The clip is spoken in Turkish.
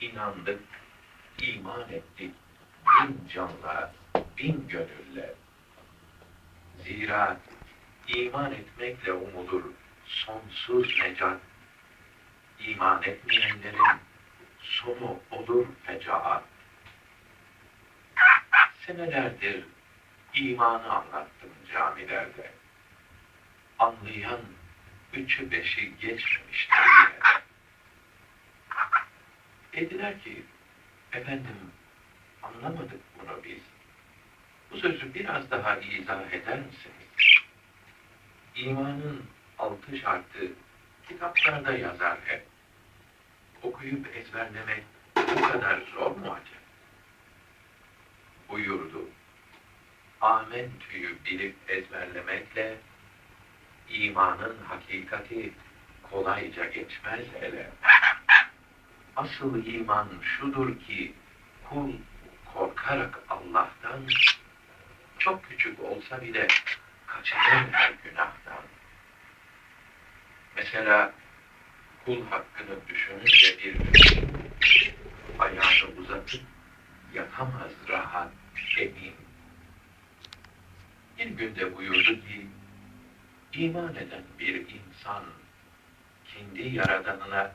inandık, iman ettik bin canla, bin gönülle. Zira iman etmekle umulur sonsuz necat. İman etmeyenlerin sonu olur fecaat. Senelerdir imanı anlattım camilerde. Anlayan üçü beşi geçmemiştir Dediler ki, efendim anlamadık bunu biz. Bu sözü biraz daha izah eder misiniz? İmanın altı şartı kitaplarda yazar hep. Okuyup ezberlemek bu kadar zor mu acaba? Buyurdu. Amentü'yü bilip ezberlemekle imanın hakikati kolayca geçmez hele. Asıl iman şudur ki kul korkarak Allah'tan çok küçük olsa bile kaçınır günahtan. Mesela kul hakkını düşününce bir ayağını uzatıp yatamaz rahat emin. Bir günde buyurdu ki iman eden bir insan kendi yaradanına